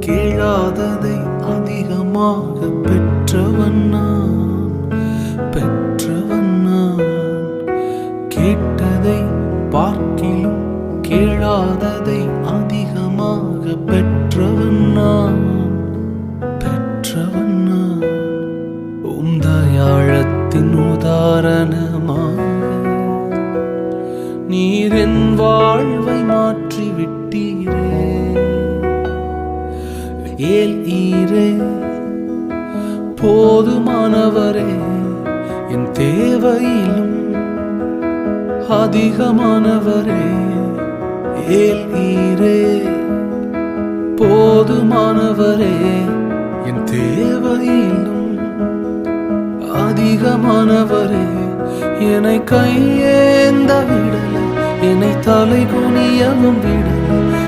கேளாததை அதிகமாக பெற்றவன் நான். பெற்றவன் நான். கேட்டதை பார்க்கிலும் கேளாததை அதிகமாக பெற்றவன் நான். பெற்றவன் நான். உம் தயாழத்தின் உதாரணமாக நீர் என் வாழ்வை ஏல் ஈரே போதுமானவரே என் தேவையிலும் அதிகமானவரே. ஏல் ஈரே போதுமானவரே என் தேவையிலும் அதிகமானவரே. என்னை கையேந்த விடல என்னை தலை குனியவும் விடல